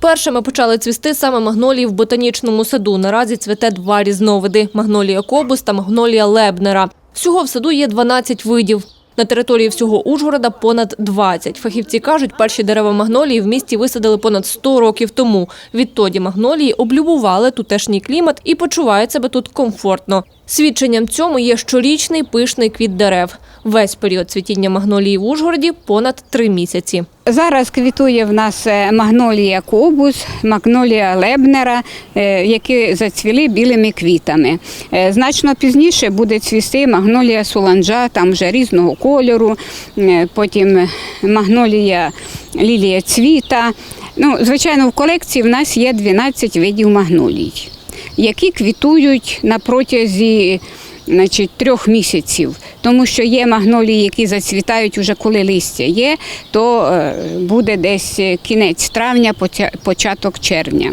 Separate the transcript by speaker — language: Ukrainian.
Speaker 1: Першими почали цвісти саме магнолії в ботанічному саду. Наразі цвіте два різновиди – магнолія кобус та магнолія лебнера. Всього в саду є 12 видів. На території всього Ужгорода понад 20. Фахівці кажуть, перші дерева магнолії в місті висадили понад 100 років тому. Відтоді магнолії облюбували тутешній клімат і почувають себе тут комфортно. Свідченням цьому є щорічний пишний квіт дерев. Весь період цвітіння магнолії в Ужгороді – понад три місяці.
Speaker 2: Зараз квітує в нас е, магнолія кобус, магнолія лебнера, е, які зацвіли білими квітами. Е, Значно пізніше буде цвісти магнолія суланджа, там вже різного кольору, потім магнолія лілія цвіта. Ну, звичайно, в колекції в нас є 12 видів магнолій, які квітують на протязі значить, трьох місяців. Тому що є магнолії, які зацвітають уже коли листя є, то е, буде десь кінець травня, поча- початок червня.